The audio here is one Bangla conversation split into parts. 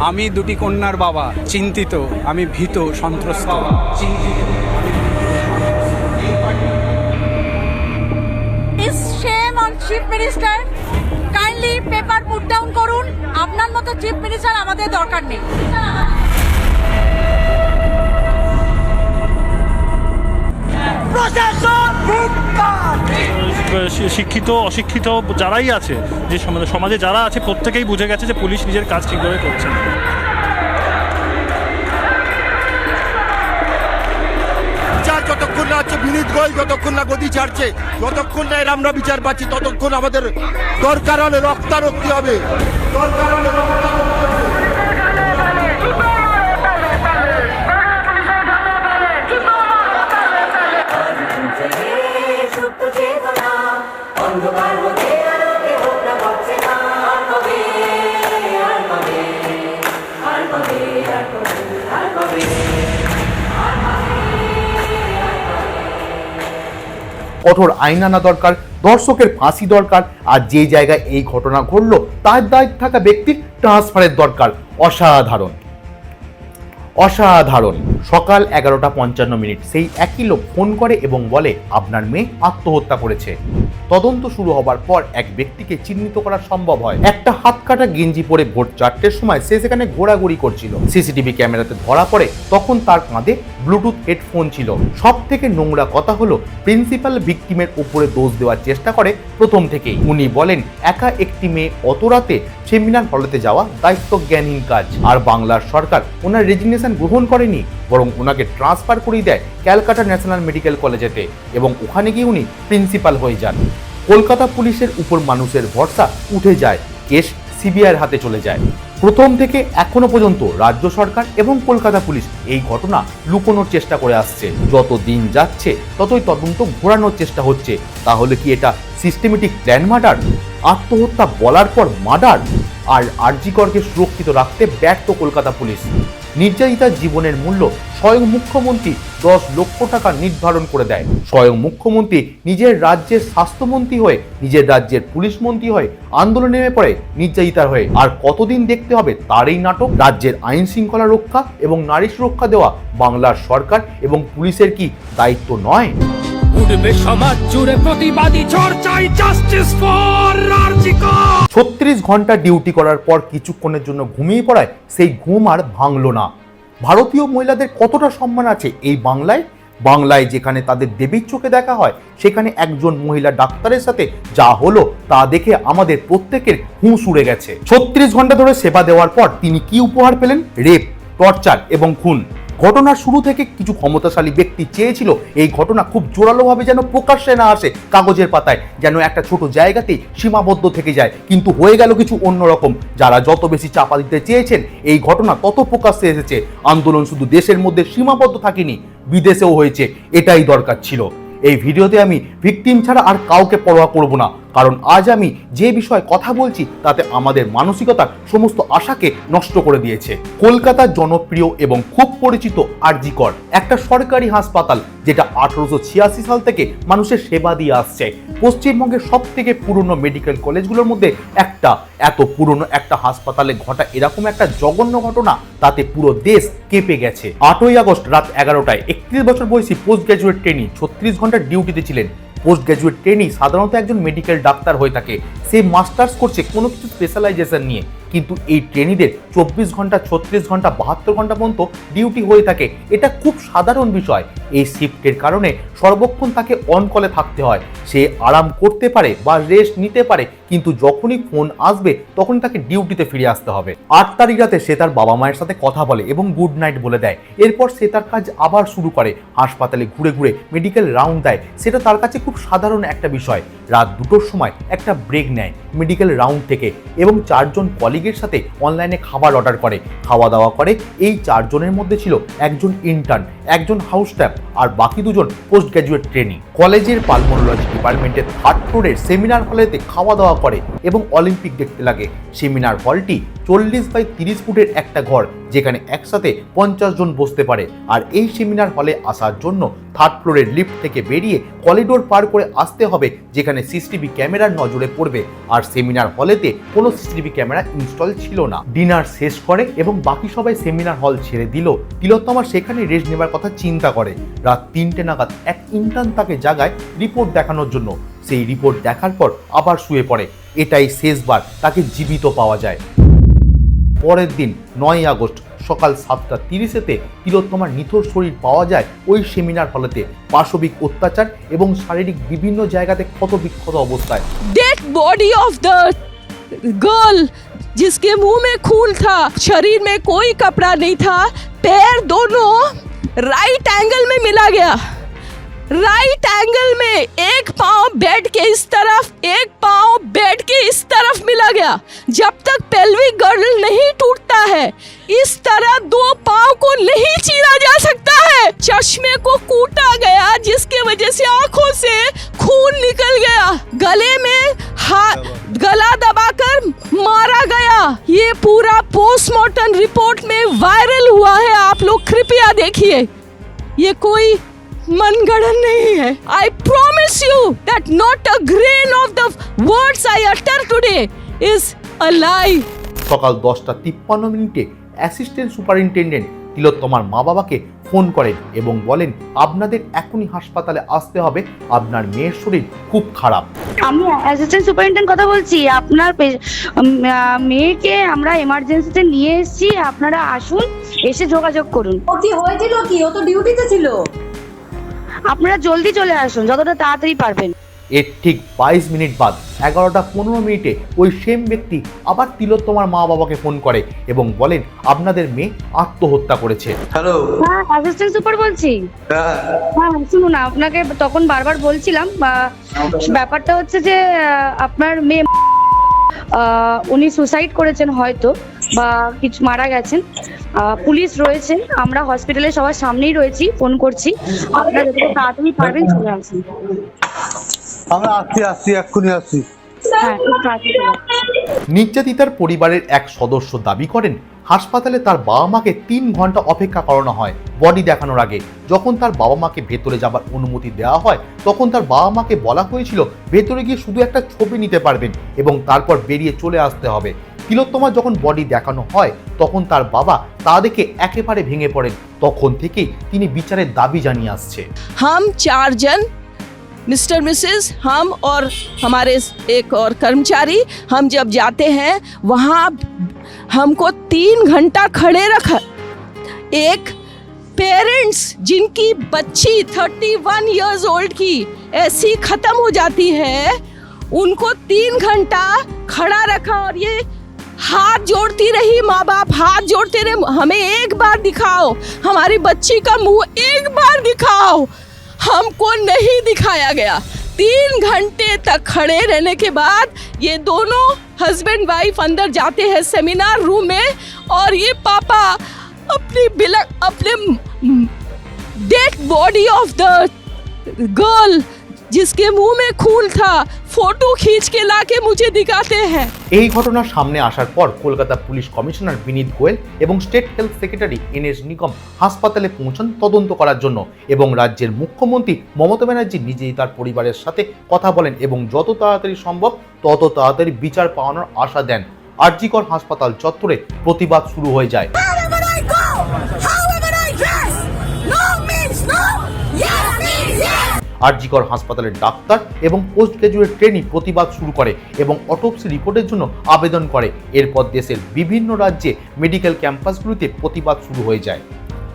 আমি দুটি কন্যার বাবা চিন্তিত আমি ভীত সন্ত্রস্ত। চিন্তিত chief minister kindly paper put down করুন। আপনার মতো চিফ মিনিস্টার আমাদের দরকার নেই। শি- শিক্ষিত, অশিক্ষিত যারাই আছে, যে সমাজে সমাজে যারা আছে, প্রত্যেকেই বুঝে গেছে যে পুলিশ নিজের কাজ ঠিকভাবে করছে। যতক্ষণ না হচ্ছে বিনীত গোয়েল যতক্ষণ না গদি ছাড়ছে, যতক্ষণ না এর আমরা বিচার পাচ্ছি, ততক্ষণ আমাদের দরকার হলে রক্তারক্তি হবে দরকার হলে রক্তারক্তি কঠোর আইন আনা দরকার, দর্শকের ফাঁসি দরকার, আর যে জায়গায় এই ঘটনা ঘটলো, তার দায়িত্ব থাকা ব্যক্তির ট্রান্সফারের দরকার। অসাধারণ। অসাধারণ। সকাল এগারোটা পঞ্চান্ন মিনিট। সেই একই লোক ফোন করে এবং বলে, আপনার মেয়ে আত্মহত্যা করেছে। তদন্ত শুরু হবার পর এক ব্যক্তিকে চিহ্নিত করা সম্ভব হয়। একটা হাত কাটা গেঞ্জি পরে ভোর চারটের সময় সে সেখানে ঘোরাঘুরি করছিল। সিসিটিভি ক্যামেরাতে ধরা পড়ে তখন তার কাঁধে ব্লুটুথ হেডফোন ছিল। সব থেকে নোংরা কথা হলো, প্রিন্সিপাল ভিকটিমের উপরে দোষ দেওয়ার চেষ্টা করে প্রথম থেকেই। উনি বলেন, একা একটি মেয়ে অত রাতে সেমিনার হলেতে যাওয়া দায়িত্ব জ্ঞানহীন কাজ। আর বাংলার সরকার ওনার রেজিগনেশন গ্রহণ করেনি। বরং ওনাকে ট্রান্সফার করিয়ে দেয় ক্যালকাটা ন্যাশনাল মেডিকেল কলেজেতে এবং ওখানে গিয়ে উনি প্রিন্সিপাল হয়ে যান। কলকাতা পুলিশের উপর মানুষের ভরসা উঠে যায়, কেস সিবিআইয়ের হাতে চলে যায়। প্রথম থেকে এখনও পর্যন্ত রাজ্য সরকার এবং কলকাতা পুলিশ এই ঘটনা লুকোনোর চেষ্টা করে আসছে। যত দিন যাচ্ছে, ততই তদন্ত ঘোরানোর চেষ্টা হচ্ছে। তাহলে কি এটা সিস্টেমেটিক প্ল্যান মার্ডার আত্মহত্যা বলার পর মার্ডার আর আরজিকরকে সুরক্ষিত রাখতে ব্যর্থ কলকাতা পুলিশ। নির্যাতিতার জীবনের মূল্য স্বয়ং মুখ্যমন্ত্রী দশ লক্ষ টাকা নির্ধারণ করে দেয়। স্বয়ং মুখ্যমন্ত্রী নিজের রাজ্যের স্বাস্থ্যমন্ত্রী হয়ে, নিজের রাজ্যের পুলিশ মন্ত্রী হয়ে আন্দোলনে নেমে পড়ে নির্যাতিতার হয়ে। আর কতদিন দেখতে হবে তার এই নাটক? রাজ্যের আইন শৃঙ্খলা রক্ষা এবং নারী সুরক্ষা দেওয়া বাংলার সরকার এবং পুলিশের কি দায়িত্ব নয়? উঠবে সমাজ জুড়ে প্রতিবাদী জাস্টিস ফর ছত্রিশ ঘণ্টা ডিউটি করার পর কিছুক্ষণের জন্য ঘুমিয়ে পড়ায় সেই ঘুম আর ভাঙলো না। ভারতীয় মহিলাদের কতটা সম্মান আছে এই বাংলায়? বাংলায় যেখানে তাদের দেবীর চোখে দেখা হয়, সেখানে একজন মহিলা ডাক্তারের সাথে যা হলো তা দেখে আমাদের প্রত্যেকের হুঁশ উড়ে গেছে। ছত্রিশ ঘণ্টা ধরে সেবা দেওয়ার পর তিনি কি উপহার পেলেন? রেপ, টর্চার এবং খুন। ঘটনার শুরু থেকে কিছু ক্ষমতাশালী ব্যক্তি চেয়েছিল এই ঘটনা খুব জোরালোভাবে যেন প্রকাশ্যে না আসে কাগজের পাতায়, যেন একটা ছোট জায়গাতেই সীমাবদ্ধ থেকে যায়। কিন্তু হয়ে গেল কিছু অন্যরকম। যারা যত বেশি চাপা দিতে চেয়েছেন, এই ঘটনা তত প্রকাশ্যে এসেছে। আন্দোলন শুধু দেশের মধ্যে সীমাবদ্ধ থাকেনি, বিদেশেও হয়েছে। এটাই দরকার ছিল। এই ভিডিওতে আমি ভিকটিম ছাড়া আর কাউকে পরোয়া করব না। কারণ আজ আমি যে বিষয়ে কথা বলছি তাতে আমাদের মানসিকতার সমস্ত আশাকে নষ্ট করে দিয়েছে। কলকাতার জনপ্রিয় এবং খুব পরিচিত আরজিকর, একটা সরকারি হাসপাতাল যেটা আঠারোশো ছিয়াশি সাল থেকে মানুষের সেবা দিয়ে আসছে। পশ্চিমবঙ্গের সব থেকে পুরনো মেডিকেল কলেজগুলোর মধ্যে একটা। এত পুরনো একটা হাসপাতালে ঘটা এরকম একটা জঘন্য ঘটনা, তাতে পুরো দেশ কেঁপে গেছে। আটই আগস্ট রাত এগারোটায় একত্রিশ বছর বয়সী পোস্ট গ্রাজুয়েট ট্রেনি ছত্রিশ ঘণ্টা ডিউটিতে ছিলেন। পোস্ট গ্র্যাজুয়েট ট্রেনি সাধারণত একজন মেডিকেল ডাক্তার হয়ে থাকে। সে মাস্টার্স করছে কোনো কিছু স্পেশালাইজেশন নিয়ে। কিন্তু এই ট্রেনিদের চব্বিশ ঘণ্টা, ছত্রিশ ঘণ্টা, বাহাত্তর ঘণ্টা পর্যন্ত ডিউটি হয়ে থাকে। এটা খুব সাধারণ বিষয়। এই শিফটের কারণে সর্বক্ষণ তাকে অন কলে থাকতে হয়। সে আরাম করতে পারে বা রেস্ট নিতে পারে। কিন্তু যখনই ফোন আসবে তখন তাকে ডিউটিতে ফিরে আসতে হবে। আট তারিখ রাতে সে তার বাবা মায়ের সাথে কথা বলে এবং গুড নাইট বলে দেয়। এরপর সে তার কাজ আবার শুরু করে, হাসপাতালে ঘুরে ঘুরে মেডিকেল রাউন্ড দেয়। সেটা তার কাছে খুব সাধারণ একটা বিষয়। রাত দুটোর সময় একটা ব্রেক নেয় মেডিকেল রাউন্ড থেকে এবং চারজন কলিগের সাথে অনলাইনে খাবার অর্ডার করে, খাওয়া দাওয়া করে। এই চারজনের মধ্যে ছিল একজন ইন্টার্ন একজন হাউস স্টাফ আর বাকি দুজন পোস্ট গ্র্যাজুয়েট ট্রেনিং কলেজের পালমোনোলজি ডিপার্টমেন্টের থার্ড ফ্লোরের সেমিনার হলেতে খাওয়া দাওয়া করে এবং অলিম্পিক দেখতে লাগে। সেমিনার হলটি চল্লিশ বাই তিরিশ ফুটের একটা ঘর, যেখানে একসাথে পঞ্চাশ জন বসতে পারে। আর এই সেমিনার হলে আসার জন্য থার্ড ফ্লোরের লিফট থেকে বেরিয়ে করিডোর পার করে আসতে হবে, যেখানে সিসিটিভি ক্যামেরার নজরে পড়বে। আর সেমিনার হলেতে কোনো সিসিটিভি ক্যামেরা ইনস্টল ছিল না। ডিনার শেষ করে এবং বাকি সবাই সেমিনার হল ছেড়ে দিল। তিলোত্তমা সেখানে রেস্ট নেবার কথা চিন্তা করে। রাত তিনটে নাগাদ এক ইন্টার্ন তাকে জাগায় রিপোর্ট দেখানোর জন্য। সেই রিপোর্ট দেখার পর আবার শুয়ে পড়ে এটাই শেষবার তাকে জীবিত পাওয়া যায় পরের দিন নয় আগস্ট সকাল সাতটা তিরিশেতে তিলোত্তমার নিথর শরীর পাওয়া যায় ওই সেমিনার হলেতে পাশবিক অত্যাচার এবং শারীরিক বিভিন্ন জায়গাতে ক্ষত বিক্ষত অবস্থায় dead body of the girl जिसके मुंह में खून था शरीर में कोई कपड़ा नहीं था पैर दोनों राइट एंगल में मिला गया राइट एंगल में एक पाँव बेड के इस तरफ़, एक पाँव बेड के इस तरफ़ मिला गया। जब तक पेल्विक गर्ल नहीं टूटता है, इस तरह दो पाँव को नहीं चीरा जा सकता है। चश्मे को कूटा गया, जिसके वजह से आँखों से खून निकल गया। गले में गला दबाकर मारा गया। ये पूरा पोस्टमार्टम रिपोर्ट में वायरल हुआ है। आप लोग कृपया देखिए। ये कोई मनगढ़ंत नहीं है I promise you that not a grain of the words I utter today is a lie সকাল দশটা তিপ্পান্ন মিনিটে অ্যাসিস্ট্যান্ট সুপারিনটেন্ডেন্ট তিলোত্তমার মা বাবাকে ফোন করেন এবং বলেন আপনাদের এখনই হাসপাতালে আসতে হবে আপনার মেয়ের শরীর খুব খারাপ আমি অ্যাসিস্ট্যান্ট সুপারিনটেন্ডেন্ট কথা বলছি আপনার পে- উম, আহ, মেয়েকে আমরা এমার্জেন্সিতে নিয়ে এসেছি আপনারা আসুন এসে যোগাযোগ করুন ও কি হয়েছিল কি ও তো ডিউটিতে ছিল আপনারা জলদি চলে আসুন যতটা তাড়াতাড়ি পারবেন। এর ঠিক বাইশ মিনিট বাদ এগারোটা পনেরো মিনিটে ওই সেম ব্যক্তি আবার তিলোত্তমার মা বাবাকে ফোন করে এবং বলেন আপনাদের মেয়ে আত্মহত্যা করেছে। হ্যালো হ্যাঁ অ্যাসিস্ট্যান্ট সুপার বলছি। হ্যাঁ। হ্যাঁ শুনুন আপনাকে তখন বারবার বলছিলাম ব্যাপারটা হচ্ছে যে আহ, আপনার মেয়ে আহ, উনি সুসাইড করেছেন হয়তো বা কিছু মারা গেছেন। পুলিশ রয়েছে। আমরা হসপিটালে সবার সামনেই রয়েছি ফোন করছি। আপনারা যতটা তাড়াতাড়ি পারবেন চলে আসুন। আমরা আসছি আসছি এক্ষুনি আসছি। হ্যাঁ। নির্যাতিতার পরিবারের এক সদস্য দাবি করেন হাসপাতালে তার বাবা মাকে তিন ঘণ্টা অপেক্ষা করানো হয় বডি দেখানোর আগে। যখন তার বাবা মাকে ভেতরে যাবার অনুমতি দেওয়া হয় তখন তার বাবা মাকে বলা হয়েছিল ভেতরে গিয়ে শুধু একটা ছবি নিতে পারবেন এবং তারপর বেরিয়ে চলে আসতে হবে। তিলোত্তমা যখন বডি দেখানো হয় তখন তার বাবা তা দেখে একেবারে ভেঙে পড়েন তখন থেকেই তিনি বিচারের দাবি জানিয়ে আসছে हम चार जन मिस्टर मिसेस हम और हमारे एक और कर्मचारी हम जब जाते हैं वहाँ हमको तीन घंटा खड़े रखा एक पेरेंट्स जिनकी बच्ची थर्टी वन ईयर्स ओल्ड की ऐसी ख़त्म हो जाती है उनको तीन घंटा खड़ा रखा और ये हाथ जोड़ती रही माँ बाप हाथ जोड़ते रहे। हमें एक बार दिखाओ, हमारी बच्ची का मुँह एक बार दिखाओ। हमको नहीं दिखाया गया। तीन घंटे तक खड़े रहने के बाद ये दोनों हस्बैंड वाइफ अंदर जाते हैं सेमिनार रूम में और ये पापा अपनी बिलक अपने dead body of the girl जिसके मुंह में खून था फोटो खींच के लाके मुझे दिखाते हैं এই ঘটনার সামনে আসার পর কলকাতা পুলিশ কমিশনার বিনীত গোয়েল এবং state health secretary N S Nigam হাসপাতালে পৌঁছান তদন্ত করার জন্য এবং রাজ্যের মুখ্যমন্ত্রী মমতা ব্যানার্জি নিজেই তার পরিবারের সাথে কথা বলেন এবং যত তাড়াতাড়ি সম্ভব তত তাড়াতাড়ি বিচার পাওয়ানোর আশা দেন আরজিকর হাসপাতাল চত্বরে প্রতিবাদ শুরু হয়ে যায় আরজিকর হাসপাতালের ডাক্তার এবং পোস্ট গ্রাজুয়েট ট্রেনি প্রতিবাদ শুরু করে এবং অটোপসি রিপোর্টের জন্য আবেদন করে। এরপর দেশের বিভিন্ন রাজ্যে মেডিকেল ক্যাম্পাসগুলিতে প্রতিবাদ শুরু হয়ে যায়।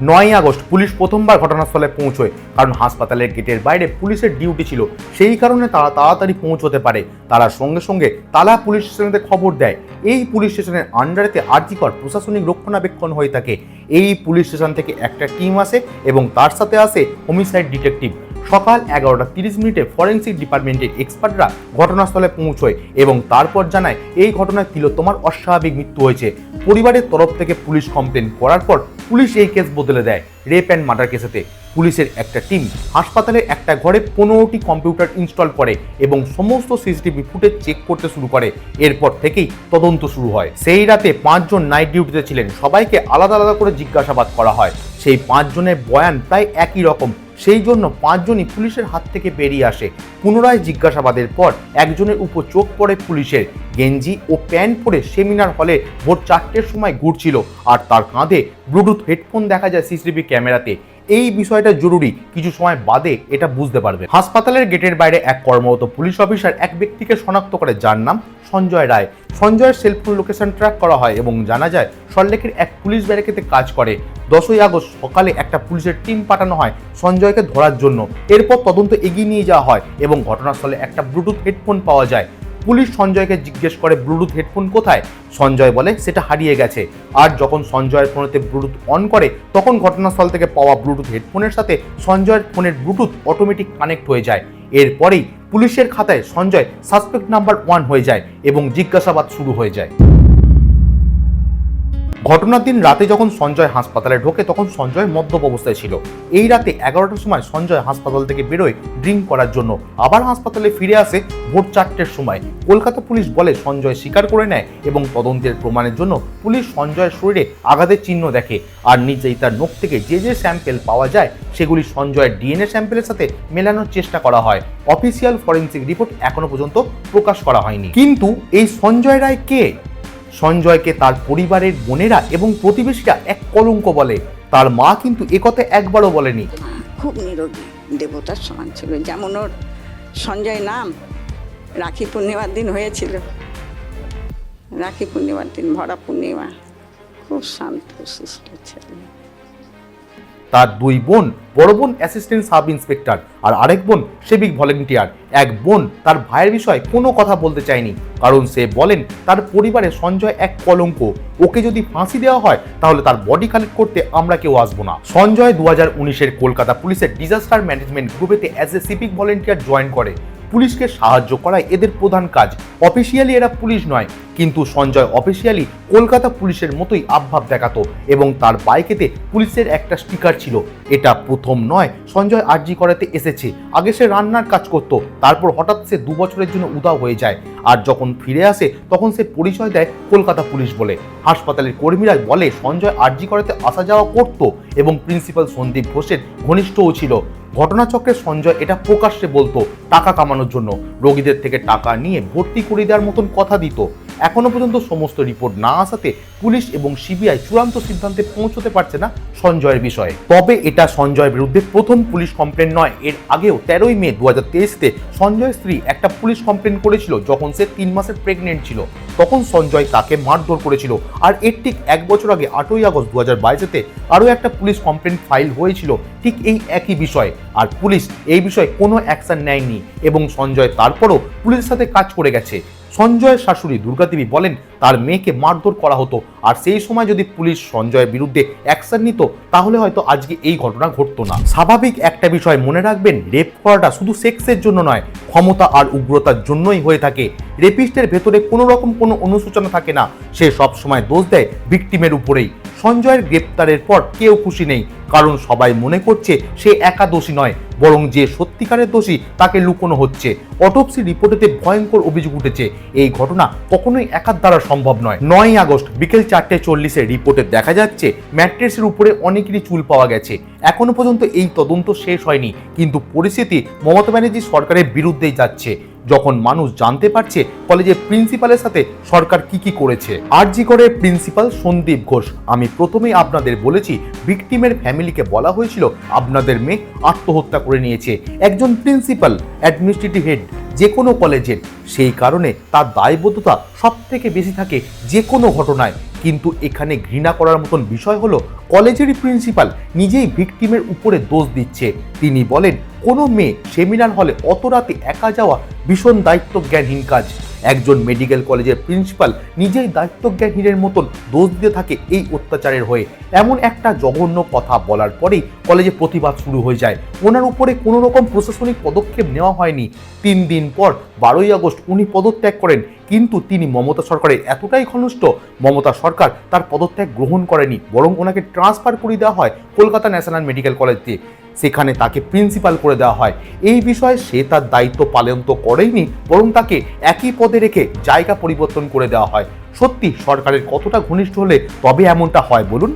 নয় আগস্ট পুলিশ প্রথমবার ঘটনাস্থলে পৌঁছয়, কারণ হাসপাতালের গেটের বাইরে পুলিশের ডিউটি ছিল। সেই কারণে তারা তাড়াতাড়ি পৌঁছতে পারে। তারা সঙ্গে সঙ্গে তালা পুলিশ স্টেশনেতে খবর দেয়। এই পুলিশ স্টেশনের আন্ডারেতে আর্জিকর প্রশাসনিক রক্ষণাবেক্ষণ হয়ে থাকে। এই পুলিশ স্টেশন থেকে একটা টিম আসে এবং তার সাথে আসে হোমিসাইড ডিটেকটিভ সকাল এগারোটা তিরিশ মিনিটে ফরেন্সিক ডিপার্টমেন্টের এক্সপার্টরা ঘটনাস্থলে পৌঁছয় এবং তারপর জানায়, এই ঘটনায় তিলোত্তমার অস্বাভাবিক মৃত্যু হয়েছে। পরিবারের তরফ থেকে পুলিশ কমপ্লেন করার পর পুলিশ এই কেস বদলে দেয় রেপ অ্যান্ড মার্ডার কেসেতে পুলিশের একটা টিম হাসপাতালের একটা ঘরে পনেরোটি কম্পিউটার ইনস্টল করে এবং সমস্ত সিসিটিভি ফুটেজ চেক করতে শুরু করে। এরপর থেকেই তদন্ত শুরু হয়। সেই রাতে পাঁচজন নাইট ডিউটিতে ছিলেন। সবাইকে আলাদা আলাদা করে জিজ্ঞাসাবাদ করা হয়। সেই পাঁচজনের বয়ান প্রায় একই রকম। সেই জন্য পাঁচজনই পুলিশের হাত থেকে বেরিয়ে আসে। পুনরায় জিজ্ঞাসাবাদের পর একজনের উপর চোখ পড়ে পুলিশের। গেঞ্জি ও প্যান্ট পরে সেমিনার হলে ভোর চারটের সময় ঘুরছিল। আর তার কাঁধে ব্লুটুথ হেডফোন দেখা যায় সিসিটিভি ক্যামেরাতে। এই বিষয়টা জরুরি। কিছু সময় বাদে এটা বুঝতে পারবে হাসপাতালের গেটের বাইরে এক কর্মরত পুলিশ অফিসার এক ব্যক্তিকে শনাক্ত করে, যার নাম সঞ্জয় রায়। সঞ্জয়ের সেলফোন লোকেশন ট্র্যাক করা হয় এবং জানা যায় সল্লেকের এক পুলিশ ব্যারিকেতে কাজ করে। দশই আগস্ট সকালে একটা পুলিশের টিম পাঠানো হয় সঞ্জয়কে ধরার জন্য। এরপর তদন্ত এগিয়ে নিয়ে যাওয়া হয় এবং ঘটনাস্থলে একটা ব্লুটুথ হেডফোন পাওয়া যায়। পুলিশ সঞ্জয়কে জিজ্ঞেস করে, ব্লুটুথ হেডফোন কোথায়? সঞ্জয় বলে, সেটা হারিয়ে গেছে। আর যখন সঞ্জয়ের ফোনেতে ব্লুটুথ অন করে, তখন ঘটনাস্থল থেকে পাওয়া ব্লুটুথ হেডফোনের সাথে সঞ্জয়ের ফোনের ব্লুটুথ অটোমেটিক কানেক্ট হয়ে যায়। এরপরেই পুলিশের খাতায় সঞ্জয় সাসপেক্ট নাম্বার ওয়ান হয়ে যায় এবং জিজ্ঞাসাবাদ শুরু হয়ে যায়। ঘটনার দিন রাতে যখন সঞ্জয় হাসপাতালে ঢোকে, তখন সঞ্জয় মদ্যপ অবস্থায় ছিল। এই রাতে এগারোটার সময় সঞ্জয় হাসপাতাল থেকে বেরোয় ড্রিঙ্ক করার জন্য। আবার হাসপাতালে ফিরে আসে ভোর চারটের সময়। কলকাতা পুলিশ বলে সঞ্জয় স্বীকার করে নেয় এবং তদন্তের প্রমাণের জন্য পুলিশ সঞ্জয়ের শরীরে আঘাতের চিহ্ন দেখে। আর নিজেই তার নখ থেকে যে যে স্যাম্পেল পাওয়া যায়, সেগুলি সঞ্জয়ের ডিএনএ স্যাম্পেলের সাথে মেলানোর চেষ্টা করা হয়। অফিসিয়াল ফরেন্সিক রিপোর্ট এখনও পর্যন্ত প্রকাশ করা হয়নি। কিন্তু এই সঞ্জয় রায় কে? সঞ্জয়কে তার পরিবারের বোনেরা এবং প্রতিবেশীরা এক কলঙ্ক বলে। তার মা কিন্তু একথা একবারও বলেনি। খুব নিরোগী দেবতার সমান ছিল। যেমন ওর সঞ্জয় নাম, রাখি পূর্ণিমার দিন হয়েছিল। রাখি পূর্ণিমার দিন, ভরা পূর্ণিমা। খুব শান্ত, সুস্থ ছেলে। তার দুই বোন, বড় বোন অ্যাসিস্ট্যান্ট সাব ইন্সপেক্টর আর আরেক বোন সেবিক ভলেন্টিয়ার এক বোন তার ভাইয়ের বিষয়ে কোনো কথা বলতে চায়নি, কারণ সে বলেন তার পরিবারে সঞ্জয় এক কলঙ্ক। ওকে যদি ফাঁসি দেওয়া হয়, তাহলে তার বডি কালেক্ট করতে আমরা কেউ আসব না। সঞ্জয় দু হাজার উনিশের কলকাতা পুলিশের disaster management গ্রুপেতে as a civic volunteer join করে। পুলিশকে সাহায্য করাই এদের প্রধান কাজ। অফিসিয়ালি এরা পুলিশ নয়, কিন্তু সঞ্জয় অফিসিয়ালি কলকাতা পুলিশের মতোই আবভাব দেখাতো এবং তার বাইকেতে পুলিশের একটা স্টিকার ছিল। এটা প্রথম নয়, সঞ্জয় আরজি করাতে এসেছে। আগে সে রান্নার কাজ করত, তারপর হঠাৎ সে দু বছরের জন্য উদাও হয়ে যায়। আর যখন ফিরে আসে, তখন সে পরিচয় দেয় কলকাতা পুলিশ বলে। হাসপাতালের কর্মীরা বলে, সঞ্জয় আর্জি করাতে আসা যাওয়া করত এবং প্রিন্সিপাল সন্দীপ ঘোষের ঘনিষ্ঠও ছিল। ঘটনাচক্রে সঞ্জয় এটা প্রকাশ্যে বলতো, টাকা কামানোর জন্য। রোগীদের থেকে টাকা নিয়ে ভর্তি করে দেওয়ার মতন কথা দিত। এখনও পর্যন্ত সমস্ত রিপোর্ট না আসাতে পুলিশ এবং সিবিআই চূড়ান্ত সিদ্ধান্তে পৌঁছতে পারছে না সঞ্জয়ের বিষয়ে। তবে এটা সঞ্জয়ের বিরুদ্ধে প্রথম পুলিশ কমপ্লেন নয়। এর আগেও তেরোই মে দু হাজার তেইশতে সঞ্জয়ের স্ত্রী একটা পুলিশ কমপ্লেন করেছিল যখন সে তিন মাসের প্রেগনেন্ট ছিল। তখন সঞ্জয় তাকে মারধর করেছিল। আর এর ঠিক এক বছর আগে আটই আগস্ট দু হাজার বাইশেতে আরও একটা পুলিশ কমপ্লেন ফাইল হয়েছিল ঠিক এই একই বিষয়ে। আর পুলিশ এই বিষয়ে কোনো অ্যাকশন নেয়নি এবং সঞ্জয় তারপরও পুলিশের সাথে কাজ করে গেছে। সঞ্জয়ের শাশুড়ি দুর্গাদেবী বলেন, তার মেয়েকে মারধর করা হতো। আর সেই সময় যদি পুলিশ সঞ্জয়ের বিরুদ্ধে অ্যাকশন নিত, তাহলে হয়তো আজকে এই ঘটনা ঘটতো না। স্বাভাবিক একটা বিষয় মনে রাখবেন, রেপ করাটা শুধু সেক্সের জন্য নয়, ক্ষমতা আর উগ্রতার জন্যই হয়ে থাকে। রেপিস্টের ভেতরে কোনো রকম কোনো অনুশোচনা থাকে না। সে সবসময় দোষ দেয় ভিক্টিমের উপরেই। সঞ্জয়ের গ্রেপ্তারের পর কেউ খুশি নেই। কারণ সবাই মনে করছে সে একা দোষী নয়, বরং যে সত্যিকারের দোষী তাকে লুকোনো হচ্ছে। অটোপসি রিপোর্টেতে ভয়ঙ্কর অভিযোগ উঠেছে। এই ঘটনা কখনোই একার দ্বারা সম্ভব নয়। নয় আগস্ট বিকেল চারটে চল্লিশে রিপোর্টে দেখা যাচ্ছে, ম্যাট্রেসের উপরে অনেকেরই চুল পাওয়া গেছে। এখনও পর্যন্ত এই তদন্ত শেষ হয়নি, কিন্তু পরিস্থিতি মমতা ব্যানার্জি সরকারের বিরুদ্ধেই যাচ্ছে। যখন মানুষ জানতে পারছে কলেজের প্রিন্সিপালের সাথে সরকার কি কি করেছে। আর জি করে প্রিন্সিপাল সন্দীপ ঘোষ, আমি প্রথমেই আপনাদের বলেছি ভিকটিমের ফ্যামিলিকে বলা হয়েছিল, আপনাদের মেয়ে আত্মহত্যা করে নিয়েছে। একজন প্রিন্সিপাল অ্যাডমিনিস্ট্রেটিভ হেড যে কোনো কলেজের। সেই কারণে তার দায়বদ্ধতা সব থেকে বেশি থাকে যে কোনো ঘটনায়। কিন্তু এখানে ঘৃণা করার মতন বিষয় হলো, কলেজেরই প্রিন্সিপাল নিজেই ভিকটিমের উপরে দোষ দিচ্ছে। তিনি বলেন, কোনো মেয়ে সেমিনার হলে অত রাতে একা যাওয়া ভীষণ দায়িত্ব জ্ঞানহীন কাজ। একজন মেডিকেল কলেজের প্রিন্সিপাল নিজেই দায়িত্বজ্ঞানহীনের মতন দোষ দিতে থাকে এই অত্যাচারের হয়ে। এমন একটা জঘন্য কথা বলার পরেই কলেজে প্রতিবাদ শুরু হয়ে যায়। ওনার উপরে কোনো রকম প্রশাসনিক পদক্ষেপ নেওয়া হয়নি। তিন দিন পর বারোই আগস্ট উনি পদত্যাগ করেন, কিন্তু তিনি মমতা সরকারের এতটাই ঘনিষ্ঠ, মমতা সরকার তার পদত্যাগ গ্রহণ করেনি, বরং ওনাকে ট্রান্সফার করে দেওয়া হয় কলকাতা ন্যাশনাল মেডিকেল কলেজ দিয়ে। সেখানে তাকে প্রিন্সিপাল করে দেওয়া হয়। এই বিষয়ে সে তার দায়িত্ব পালন তো করেইনি, বরং তাকে একই পদে রেখে জায়গা পরিবর্তন করে দেওয়া হয়। সত্যি সরকারের কতটা ঘনিষ্ঠ হলে তবে এমনটা হয় বলুন?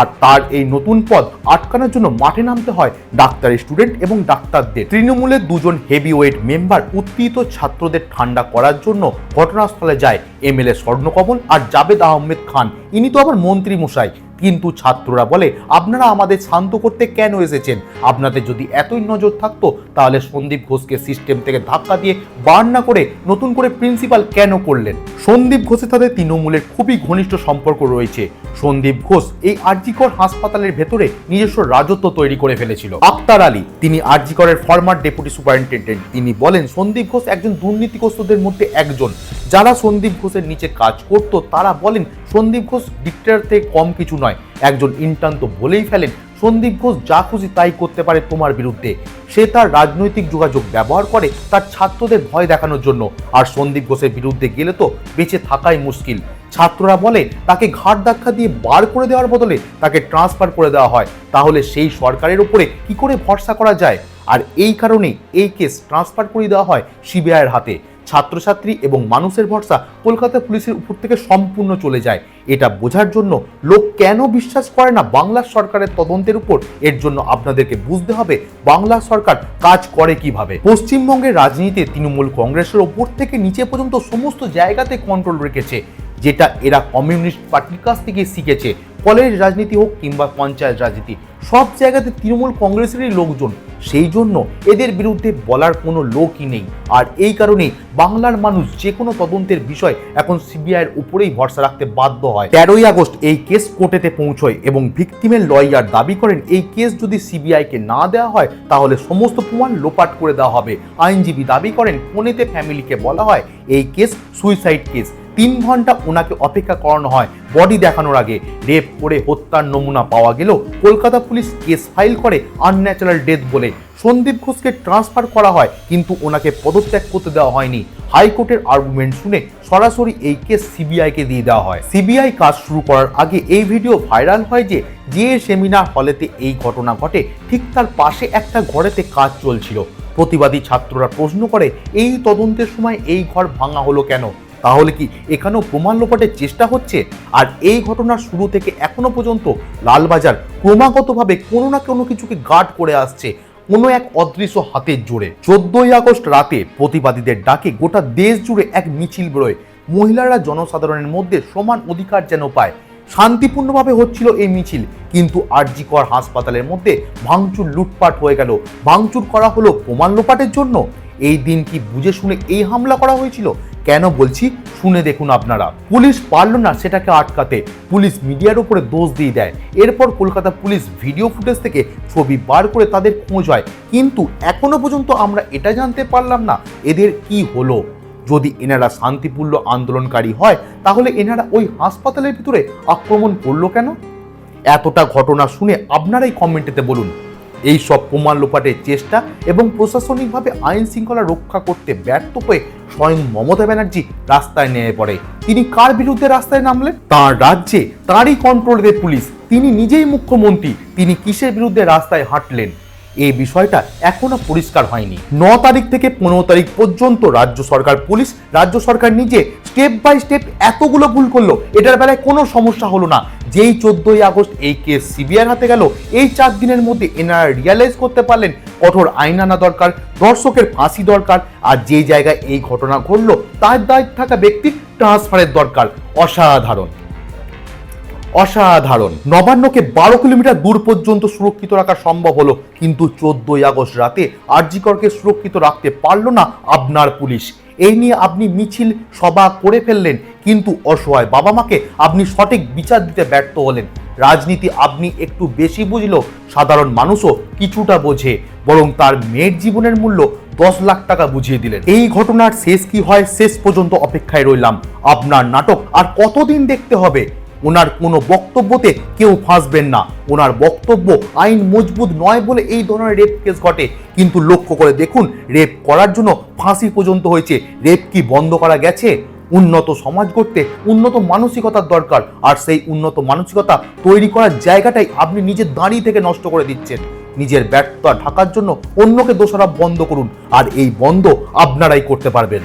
আর তার এই নতুন পদ আটকানোর জন্য মাঠে নামতে হয় ডাক্তারি স্টুডেন্ট এবং ডাক্তারদের। তৃণমূলের দুজন হেভিওয়েট মেম্বার উত্তীত ছাত্রদের ঠান্ডা করার জন্য ঘটনাস্থলে যায় এমএলএ স্বর্ণকমল আর জাবেদ আহমেদ খান। ইনি তো আবার মন্ত্রী মশাই। কিন্তু ছাত্ররা বলে, আপনারা আমাদের শান্ত করতে কেন এসেছেন? আপনাদের যদি এতই নজর থাকতো, তাহলে সন্দীপ ঘোষকে সিস্টেম থেকে ধাক্কা দিয়ে বার না করে নতুন করে প্রিন্সিপাল কেন করলেন? সন্দীপ ঘোষের সাথে তৃণমূলের খুবই ঘনিষ্ঠ সম্পর্ক রয়েছে। সন্দীপ ঘোষ এই আরজিকর হাসপাতালের ভেতরে নিজস্ব রাজত্ব তৈরি করে ফেলেছিল। আক্তার আলী, তিনি আরজিকরের ফরমার ডেপুটি সুপারিনটেন্ডেন্ট তিনি বলেন, সন্দীপ ঘোষ একজন দুর্নীতিগ্রস্তদের মধ্যে একজন। যারা সন্দীপ ঘোষের নিচে কাজ করত, তারা বলেন, সন্দীপ ঘোষ ডিক্টেটার থেকে কম কিছু নয়। একজন ইন্টার্ন তো বলেই ফেলেন, সন্দীপ ঘোষ যা খুশি তাই করতে পারে তোমার বিরুদ্ধে। সে তার রাজনৈতিক যোগাযোগ ব্যবহার করে তার ছাত্রদের ভয় দেখানোর জন্য। আর সন্দীপ ঘোষের বিরুদ্ধে গেলে তো বেঁচে থাকাই মুশকিল। ছাত্ররা বলে, তাকে ঘাট ধাক্কা দিয়ে বার করে দেওয়ার বদলে তাকে ট্রান্সফার করে দেওয়া হয়। তাহলে সেই সরকারের উপরে কি করে ভরসা করা যায়? আর এই কারণে এই কেস ট্রান্সফার করে দেওয়া হয় সিবিআইয়ের হাতে। ছাত্রছাত্রী এবং মানুষের ভরসা কলকাতা পুলিশের উপর থেকে সম্পূর্ণ চলে যায়। এটা বোঝার জন্য লোক কেন বিশ্বাস করে না বাংলা সরকারের তদন্তের উপর? এর জন্য আপনাদেরকে বুঝতে হবে বাংলা সরকার কাজ করে কীভাবে। পশ্চিমবঙ্গের রাজনীতিতে তৃণমূল কংগ্রেসের ওপর থেকে নিচে পর্যন্ত সমস্ত জায়গাতে কন্ট্রোল রেখেছে। যেটা এরা কমিউনিস্ট পার্টির কাছ থেকে শিখেছে। কলেজ রাজনীতি হোক কিংবা পঞ্চায়েত রাজনীতি, সব জায়গাতে তৃণমূল কংগ্রেসেরই লোকজন। সেই জন্য এদের বিরুদ্ধে বলার কোনো লোকই নেই। আর এই কারণেই বাংলার মানুষ যে কোনো তদন্তের বিষয় এখন সিবিআইয়ের উপরেই ভরসা রাখতে বাধ্য হয়। তেরোই আগস্ট এই কেস কোর্টেতে পৌঁছয় এবং ভিকটিমের লয়ার দাবি করেন, এই কেস যদি সিবিআইকে না দেওয়া হয়, তাহলে সমস্ত প্রমাণ লোপাট করে দেওয়া হবে। আইনজীবী দাবি করেন পুনেতে ফ্যামিলিকে বলা হয়, এই কেস সুইসাইড কেস। তিন ঘণ্টা ওনাকে অপেক্ষা করানো হয় বডি দেখানোর আগে। রেপ করে হত্যার নমুনা পাওয়া গেল কলকাতা পুলিশ কেস ফাইল করে আনন্যাচারাল ডেথ বলে। সন্দীপ ঘোষকে ট্রান্সফার করা হয়, কিন্তু ওনাকে পদত্যাগ করতে দেওয়া হয়নি। হাইকোর্টের আর্গুমেন্ট শুনে সরাসরি এই কেস সিবিআইকে দিয়ে দেওয়া হয়। সিবিআই কাজ শুরু করার আগে এই ভিডিও ভাইরাল হয় যে যে সেমিনার হলেতে এই ঘটনা ঘটে, ঠিক তার পাশে একটা ঘরেতে কাজ চলছিল। প্রতিবাদী ছাত্ররা প্রশ্ন করে, এই তদন্তের সময় এই ঘর ভাঙা হলো কেন? তাহলে কি এখানেও প্রমাণ লোপাটের চেষ্টা হচ্ছে? আর এই ঘটনার শুরু থেকে এখনও পর্যন্ত লালবাজার ক্রমাগতভাবে কোনো না কোনো কিছুকে গার্ড করে আসছে, কোনো এক অদৃশ্য হাতের জোরে। চোদ্দই আগস্ট রাতে প্রতিবাদীদের ডাকে গোটা দেশ জুড়ে এক মিছিল বেরোয়। মহিলারা জনসাধারণের মধ্যে সমান অধিকার যেন পায়। শান্তিপূর্ণভাবে হচ্ছিল এই মিছিল, কিন্তু আরজিকর হাসপাতালের মধ্যে ভাঙচুর লুটপাট হয়ে গেল। ভাঙচুর করা হলো প্রমাণ লোপাটের জন্য? এই দিন কি বুঝে শুনে এই হামলা করা হয়েছিল? কেন বলছি? শুনে দেখুন আপনারা। পুলিশ পারল না সেটাকে আটকাতে। পুলিশ মিডিয়ার উপরে দোষ দিয়ে দেয়। এরপর কলকাতা পুলিশ ভিডিও ফুটেজ থেকে ছবি বার করে তাদের খোঁজ হয়। কিন্তু এখনও পর্যন্ত আমরা এটা জানতে পারলাম না, এদের কি হলো? যদি এনারা শান্তিপূর্ণ আন্দোলনকারী হয়, তাহলে এনারা ওই হাসপাতালের ভিতরে আক্রমণ করল কেন? এতটা ঘটনা শুনে আপনারাই কমেন্টেতে বলুন। এই সব প্রমাণ লোপাটের চেষ্টা এবং প্রশাসনিকভাবে আইন শৃঙ্খলা রক্ষা করতে ব্যর্থ হয়ে স্বয়ং মমতা ব্যানার্জি রাস্তায় নেমে পড়ে। তিনি কার বিরুদ্ধে রাস্তায় নামলেন? তার রাজ্যে, তারই কন্ট্রোলে পুলিশ। তিনি নিজেই মুখ্যমন্ত্রী। তিনি কিসের বিরুদ্ধে রাস্তায় হাঁটলেন? এই বিষয়টা এখনও পরিষ্কার হয়নি। ন তারিখ থেকে পনেরো তারিখ পর্যন্ত রাজ্য সরকার পুলিশ, রাজ্য সরকার নিজে স্টেপ বাই স্টেপ এতগুলো ভুল করল, এটার বেলায় কোনো সমস্যা হলো না। যেই চোদ্দই আগস্ট এই কেস সিবিআর হাতে গেল, এই চার দিনের মধ্যে এনারা রিয়ালাইজ করতে পারলেন, কঠোর আইন আনা দরকার, দর্শকের ফাঁসি দরকার, আর যে জায়গায় এই ঘটনা ঘটলো, তার দায়িত্ব থাকা ব্যক্তি ট্রান্সফারের দরকার। অসাধারণ। অসাধারণ। নবান্নকে বারো কিলোমিটার দূর পর্যন্ত সুরক্ষিত রাখা সম্ভব হলো, কিন্তু চোদ্দই আগস্ট রাতে আরজিকরকে সুরক্ষিত রাখতে পারল না আপনার পুলিশ। এই নিয়ে আপনি মিছিল, সভা করে ফেললেন, কিন্তু অসহায় বাবা মাকে আপনি সঠিক বিচার দিতে ব্যর্থ হলেন। রাজনীতি আপনি একটু বেশি বুঝলেও সাধারণ মানুষও কিছুটা বোঝে, বরং তার মেয়ের জীবনের মূল্য দশ লাখ টাকা বুঝিয়ে দিলেন। এই ঘটনার শেষ কি হয়, শেষ পর্যন্ত অপেক্ষায় রইলাম। আপনার নাটক আর কতদিন দেখতে হবে? ওনার কোনো বক্তব্যতে কেউ ফাঁসবেন না। ওনার বক্তব্য আইন মজবুত নয় বলে এই ধরনের রেপ কেস ঘটে। কিন্তু লক্ষ্য করে দেখুন রেপ করার জন্য ফাঁসি পর্যন্ত হয়েছে। রেপ কি বন্ধ করা গেছে? উন্নত সমাজ করতে উন্নত মানসিকতার দরকার। আর সেই উন্নত মানসিকতা তৈরি করার জায়গাটাই আপনি নিজের দাঁড়িয়ে থেকে নষ্ট করে দিচ্ছেন। নিজের ব্যর্থতা ঢাকার জন্য অন্যকে দোষারোপ বন্ধ করুন। আর এই বন্ধ আপনারাই করতে পারবেন।